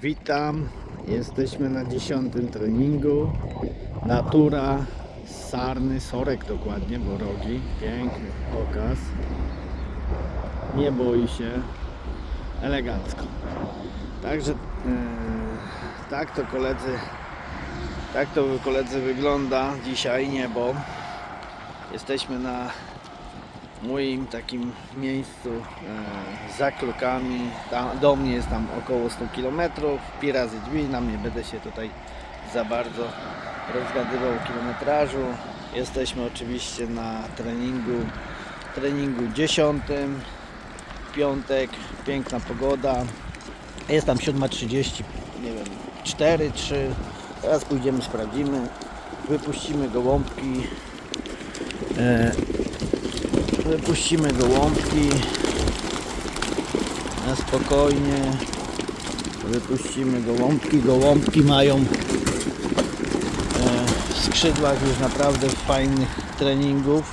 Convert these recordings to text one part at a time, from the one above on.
Witam. Jesteśmy na dziesiątym treningu. Natura, sarny, sorek dokładnie, bo rogi. Piękny okaz. Nie boi się. Elegancko. Także e, tak to koledzy tak to koledzy wygląda dzisiaj niebo. Jesteśmy na moim takim miejscu e, za klokami. Ta, do mnie jest tam około 100 km. Pi razy drzwi, na mnie będę się tutaj za bardzo rozgadywał kilometrażu. Jesteśmy oczywiście na treningu, treningu 10. Piątek, piękna pogoda. Jest tam 7.30, nie wiem, 4, 3. Teraz pójdziemy, sprawdzimy. Wypuścimy gołąbki. E, Wypuścimy gołąbki na spokojnie. Wypuścimy gołąbki. Gołąbki mają e, w skrzydłach już naprawdę fajnych treningów.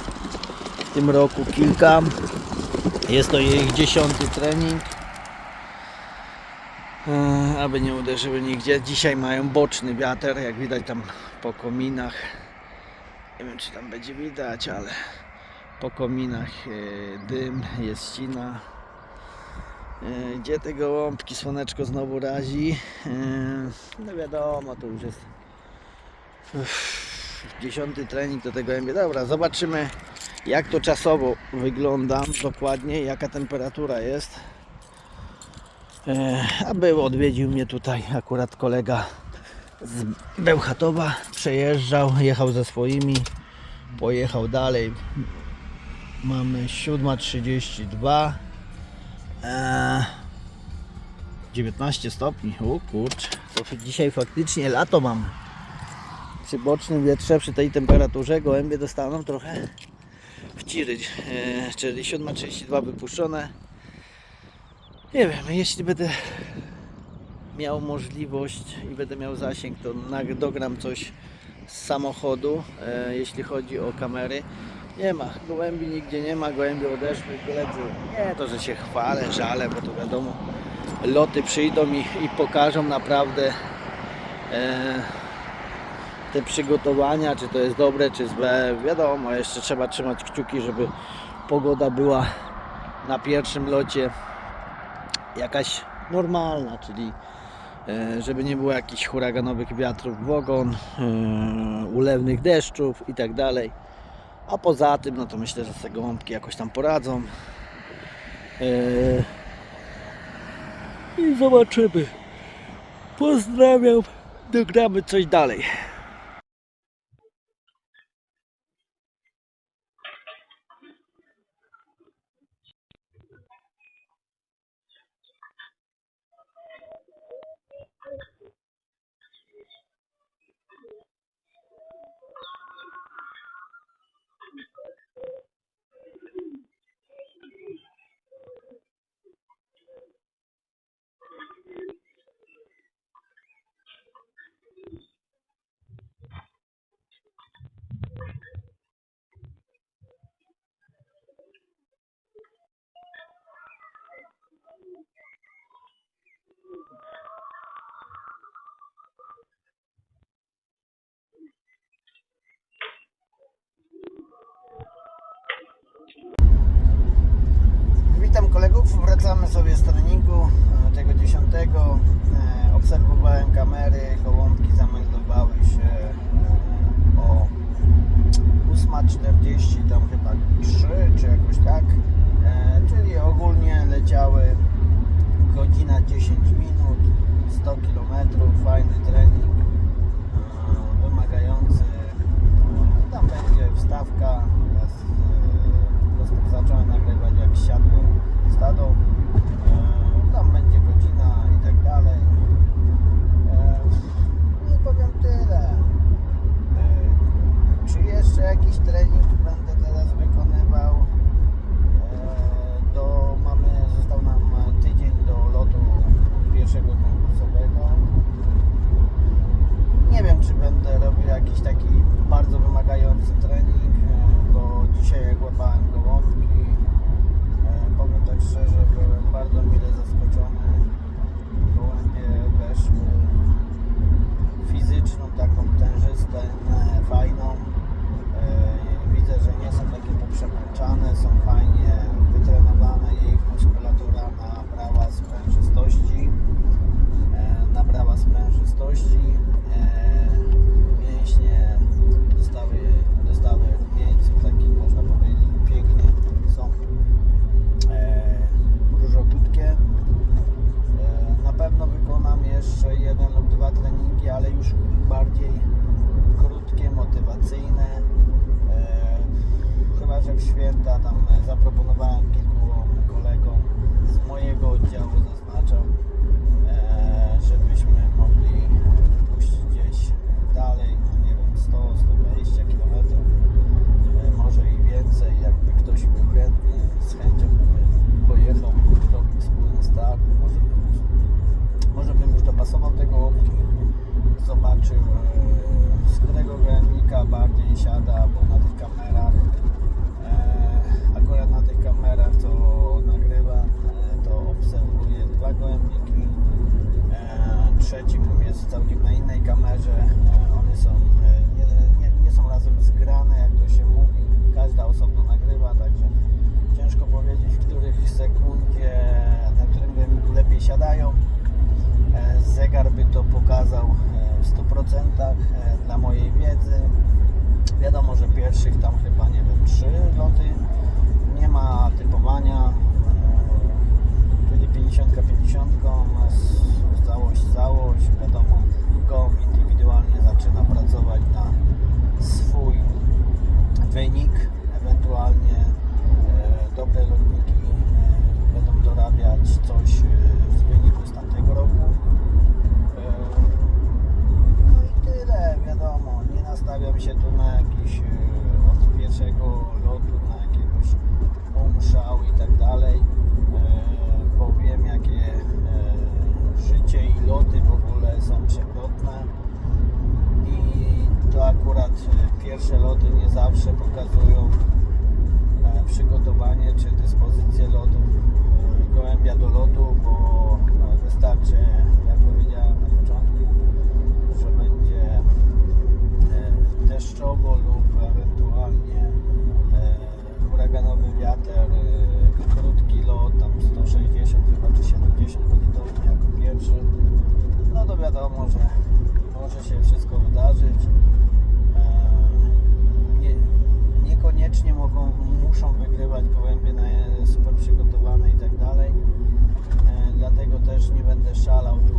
W tym roku kilka. Jest to ich dziesiąty trening. E, Aby nie uderzyły nigdzie. Dzisiaj mają boczny wiatr, jak widać tam po kominach. Nie wiem czy tam będzie widać, ale po kominach e, dym, jest ścina. E, Gdzie te gołąbki słoneczko znowu razi? E, No wiadomo, to już jest dziesiąty trening do tego MB. Dobra, zobaczymy jak to czasowo wygląda dokładnie, jaka temperatura jest. A był, odwiedził mnie tutaj akurat kolega z Bełchatowa, przejeżdżał, jechał ze swoimi, pojechał dalej, Mamy 7.32 eee, 19 stopni. O kurcz, to dzisiaj faktycznie lato mam. Przy bocznym wietrze, przy tej temperaturze gołębie dostaną trochę w ciry. Eee, czyli 7.32 wypuszczone. Nie wiem, jeśli będę miał możliwość i będę miał zasięg, to dogram coś z samochodu, e, jeśli chodzi o kamery. Nie ma, gołębi nigdzie nie ma, gołębie odeszły, koledzy. Nie to, że się chwalę, żalę, bo to wiadomo, loty przyjdą i, i pokażą naprawdę e, te przygotowania, czy to jest dobre, czy złe. Wiadomo, jeszcze trzeba trzymać kciuki, żeby pogoda była na pierwszym locie jakaś normalna, czyli e, żeby nie było jakichś huraganowych wiatrów w ogon, e, ulewnych deszczów i tak dalej. A poza tym, no to myślę, że te gołąbki jakoś tam poradzą. Eee, I zobaczymy. Pozdrawiam. Dogramy coś dalej. Witam kolegów, wracamy sobie z treningu e, tego dziesiątego. E, Obserwowałem kamery, gołąbki zameldowały się e, o 8.40, tam chyba 3 czy jakoś tak. Czyli ogólnie leciały godzina 10 minut, 100 km, fajny trening, fajne, fajną. E, widzę, że nie są takie poprzemęczane, są fajnie wytrenowane i ich muskulatura nabrała sprężystości. E, nabrała sprężystości. сюди там е, запропонував кілька spokojnie, e, huraganowy wiatr, e, krótki lot, tam 160 chyba czy 70 godzinów jako pierwszy, no to wiadomo, że może się wszystko wydarzyć. E, nie, niekoniecznie mogą, muszą wygrywać gołębie na super przygotowane i tak dalej, dlatego też nie będę szalał tu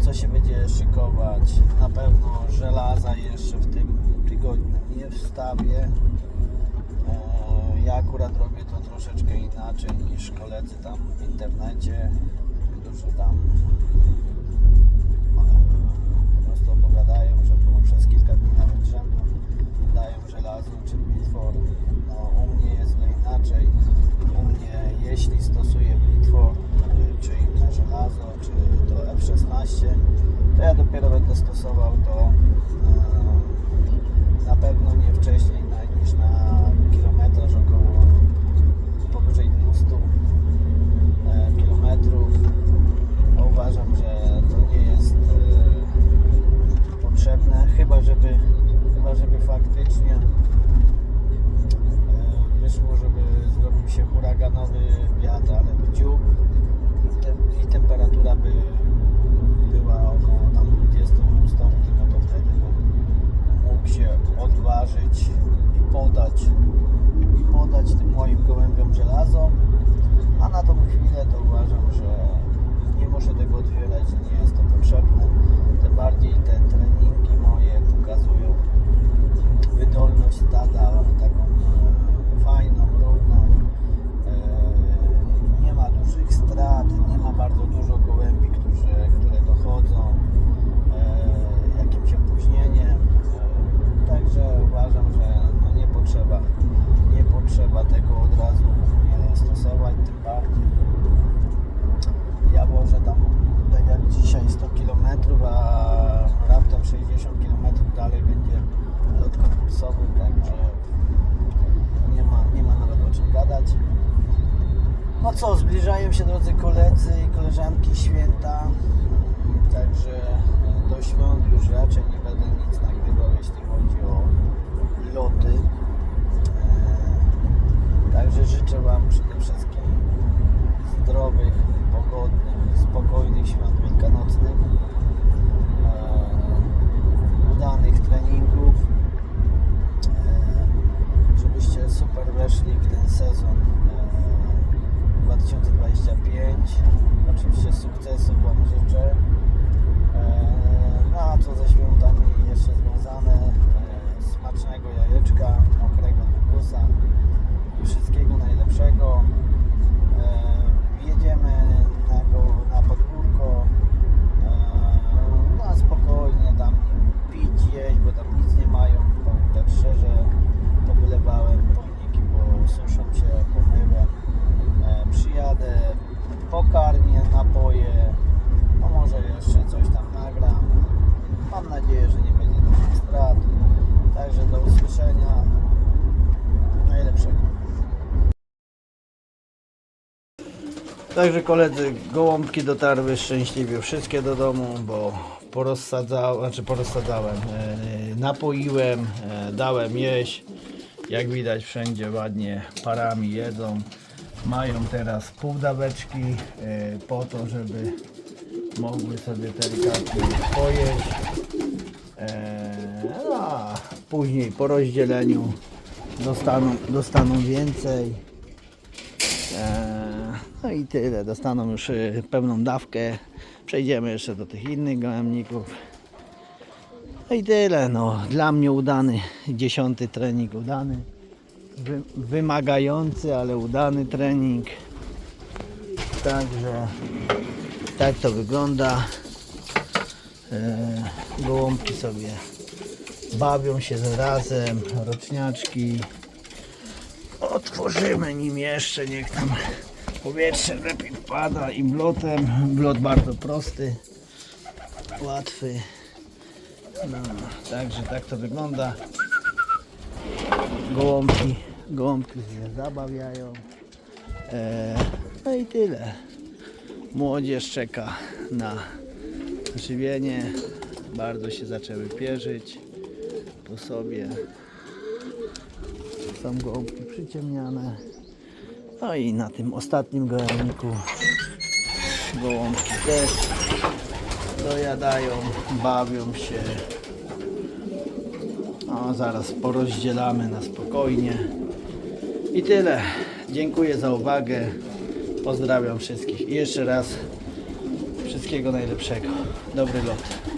co się będzie szykować. Na pewno żelaza jeszcze w tym tygodniu nie wstawię. E, ja akurat robię to troszeczkę inaczej niż koledzy tam w internecie, którzy tam e, po prostu opowiadają, że przez kilka dni nawet rzędu dają żelazo czy bitwor. No, u mnie jest to inaczej. U mnie jeśli dostosował do także nie ma, nie ma nawet o czym gadać. No co, zbliżają się drodzy koledzy i koleżanki święta, także e, do świąt już raczej nie będę nic nagrywał, jeśli chodzi o loty. E, także życzę Wam przede wszystkim zdrowych, pogodnych, spokojnych świąt wielkanocnych. weszli w ten sezon 2025. Oczywiście sukcesu Wam życzę. E, no a co ze świątami Także koledzy, gołąbki dotarły szczęśliwie wszystkie do domu, bo porozsadzałem, znaczy porozsadzałem, e, napoiłem, e, dałem jeść. Jak widać wszędzie ładnie parami jedzą. Mają teraz półdaweczki e, po to, żeby mogły sobie delikatnie pojeść. No, a później po rozdzieleniu dostaną, dostaną więcej. No i tyle, dostaną już y, pełną dawkę. Przejdziemy jeszcze do tych innych gołębników. No i tyle, no. Dla mnie udany, dziesiąty trening udany. Wy, wymagający, ale udany trening. Także tak to wygląda. Eee, Gołąbki sobie bawią się razem, roczniaczki. Otworzymy nim jeszcze, niech tam powietrze lepiej wpada i blotem. Blot bardzo prosty, łatwy. No, także tak to wygląda. Gołąbki, gołąbki się zabawiają. E, no i tyle. Młodzież czeka na żywienie. Bardzo się zaczęły pierzyć po sobie. Są gołąbki przyciemniane. No i na tym ostatnim gołębniku gołąbki też dojadają, bawią się. No, zaraz porozdzielamy na spokojnie. I tyle. Dziękuję za uwagę. Pozdrawiam wszystkich. I jeszcze raz wszystkiego najlepszego. Dobry lot.